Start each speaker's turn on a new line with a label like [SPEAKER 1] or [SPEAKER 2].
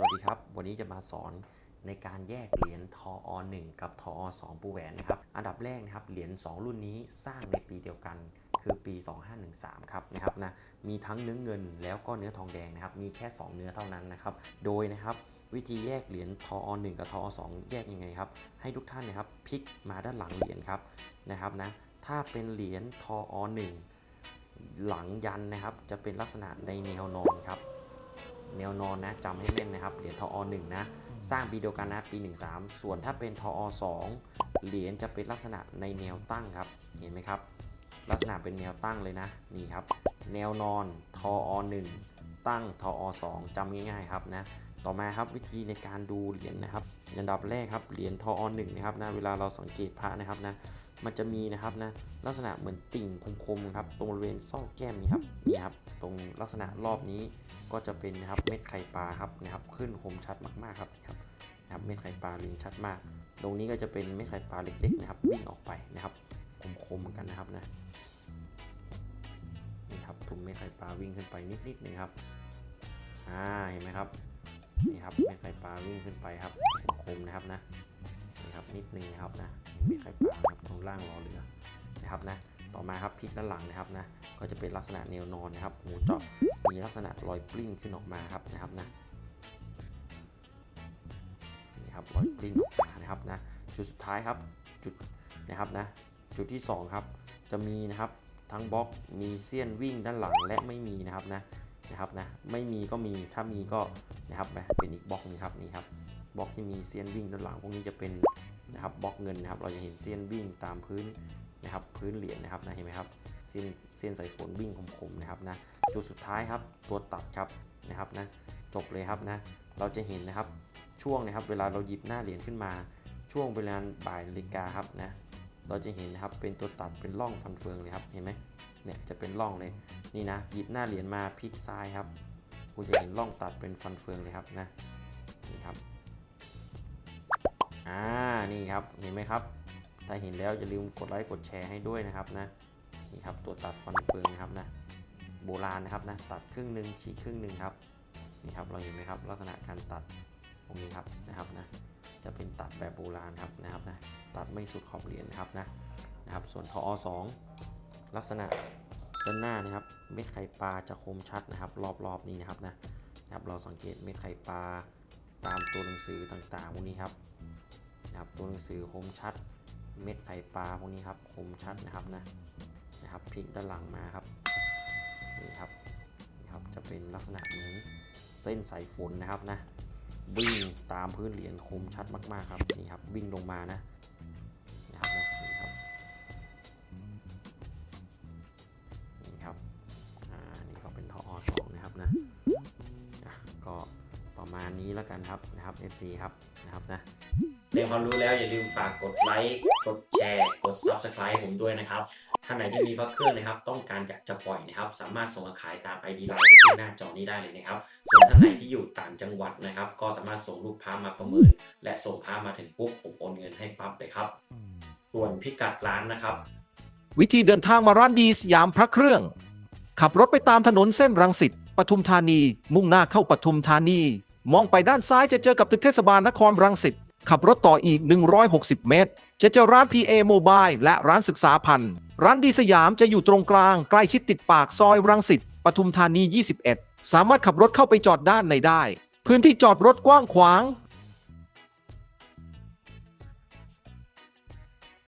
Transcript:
[SPEAKER 1] วัสดีครับ วันนี้จะมาสอนในการแยกเหรียญทออ1กับทออ2ปูแหวนนะครับ อันดับแรกนะครับ เหรียญ2 รุ่นนี้สร้างในปีเดียวกัน คือปี 2513 ครับนะครับนะ มีทั้งเนื้อเงินแล้วก็เนื้อทองแดงนะครับ มีแค่ 2 เนื้อเท่านั้นนะครับ โดยนะครับวิธีแยกเหรียญทออ1กับทออ2แยกยังไงครับ ให้ทุกท่านนะครับพลิกมาด้านหลังเหรียญครับนะครับนะ ถ้าเป็นเหรียญทอ1หลังยันนะครับ จะเป็นลักษณะในแนวนอนครับ แนวนอนนะจำให้แม่นนะครับเหรียญทอ1นะสร้างปีเดียวกันนะปี 13 ส่วนถ้าเป็นทอ2เหรียญจะเป็นลักษณะในแนวตั้งครับเห็นไหมครับ ลักษณะเป็นแนวตั้งเลยนะนี่ครับ แนวนอนทอ1ตั้งทอ2จำง่ายๆครับนะ ต่อมาครับวิธีในการดูเหรียญนะครับอันดับแรกครับเหรียญทอ1นะครับนะเวลาเราสังเกตพระนะครับนะมันจะมีนะครับนะลักษณะเหมือนติ่งคมๆครับตรงบริเวณซอกแก้มนี่ครับนี่ครับตรงลักษณะรอบนี้ก็จะเป็นนะครับเม็ดไข่ปลาครับนะครับขึ้นคมชัดมากๆครับนะครับนะครับเม็ดไข่ปลาเรียงชัดมาก ตรงนี้ก็จะเป็นเม็ดไข่ปลาเล็กๆนะครับวิ่งออกไปนะครับคมๆเหมือนกันนะครับนะนี่ครับถุงเม็ดไข่ปลาวิ่งขึ้นไปนิดๆนึงครับอ่าเห็นไหมครับ นี่ครับเม็ดไข่ปลาวิ่งขึ้นไปครับคมนะครับนะนี่ครับนิดนึงนะครับนะเม็ดไข่ปลาครับตรงล่างรอเรือนะครับนะต่อมาครับพลิกด้านหลังนะครับนะก็จะเป็นลักษณะแนวนอนนะครับหูเจาะมีลักษณะรอยปลิ้นขึ้นออกมาครับนะครับนะนี่ครับรอยปลิ้นออกมานะครับนะจุดสุดท้ายครับจุดนะครับนะจุดที่สองครับ จะมีนะครับทั้งบล็อกมีเสี้ยนวิ่งด้านหลังและไม่มีนะครับนะ นะครับนะไม่มีก็มีถ้ามีก็นะครับเป็นอีกบล็อกนึงครับนี่ครับบล็อกที่มีเสี้ยนวิ่งด้านหลังพวกนี้จะเป็นนะครับบล็อกเงินนะครับเราจะเห็นเสี้ยนวิ่งตามพื้นนะครับพื้นเหรียญนะครับนะเห็นไหมครับเส้นเส้นสายฝนวิ่งคมๆนะครับนะจุดสุดท้ายครับตัวตัดครับนะครับนะจบเลยครับนะเราจะเห็นนะครับช่วงนะครับเวลาเราหยิบหน้าเหรียญขึ้นมา ช่วงเวลาบ่ายนาฬิกาครับนะเราจะเห็นนะครับเป็นตัวตัดเป็นร่องฟันเฟืองเลยครับเห็นไหม เนี่ยจะเป็นร่องเลยนี่นะหยิบหน้าเหรียญมาพลิกซ้ายครับคุณจะเห็นร่องตัดเป็นฟันเฟืองเลยครับนะนี่ครับอ่านี่ครับเห็นไหมครับถ้าเห็นแล้วอย่าลืมกดไลค์กดแชร์ให้ด้วยนะครับนะนี่ครับตัวตัดฟันเฟืองนะครับนะโบราณนะครับนะตัดครึ่งหนึ่งฉีกครึ่งหนึ่งครับนี่ครับเราเห็นไหมครับลักษณะการตัดตรงนี้ครับนะครับนะจะเป็นตัดแบบโบราณครับนะครับนะตัดไม่สุดขอบเหรียญนะครับนะนะครับส่วนทอสอง ลักษณะด้านหน้านะครับ เม็ดไข่ปลาจะคมชัดนะครับ รอบๆนี้นะครับนะนะครับ เราสังเกตเม็ดไข่ปลาตามตัวหนังสือต่างๆพวกนี้ครับนะครับ ตัวหนังสือคมชัด เม็ดไข่ปลาพวกนี้ครับคมชัดนะครับนะนะครับพลิกด้านหลังมาครับนี่ครับนี่ครับจะเป็นลักษณะเหมือนเส้นสายฝนนะครับนะวิ่งตามพื้นเหรียญคมชัดมากๆครับนี่ครับวิ่งลงมานะ นี้แล้วกันครับนะครับ FC ครับนะครับนะเรียนความรู้แล้วอย่าลืมฝากกดไลค์กดแชร์กด Subscribe ผมด้วยนะครับท่านไหนที่มีพระเครื่องนะครับ ต้องการอยากจะปล่อยนะครับ สามารถส่งมาขายตาม ID ไลน์ที่ขึ้นหน้าจอนี้ได้เลยนะครับ ส่วนท่านไหนที่อยู่ต่างจังหวัดนะครับ ก็สามารถส่งรูปพระมาประเมิน และส่งพระมาถึงปุ๊บผมโอนเงินให้ปั๊บเลยครับ ส่วนพิกัดร้านนะครับ
[SPEAKER 2] วิธีเดินทางมาร้านดีสยามพระเครื่อง ขับรถไปตามถนนเส้นรังสิตปทุมธานี มุ่งหน้าเข้าปทุมธานี มองไปด้านซ้ายจะเจอกับตึกเทศบาลนครรังสิต ขับรถต่ออีก 160 เมตร จะเจอร้าน PA Mobile และร้านศึกษาพันธ์ ร้านดีสยามจะอยู่ตรงกลาง ใกล้ชิดติดปากซอยรังสิต ปทุมธานี 21 สามารถขับรถเข้าไปจอดด้านในได้ พื้นที่จอดรถกว้างขวาง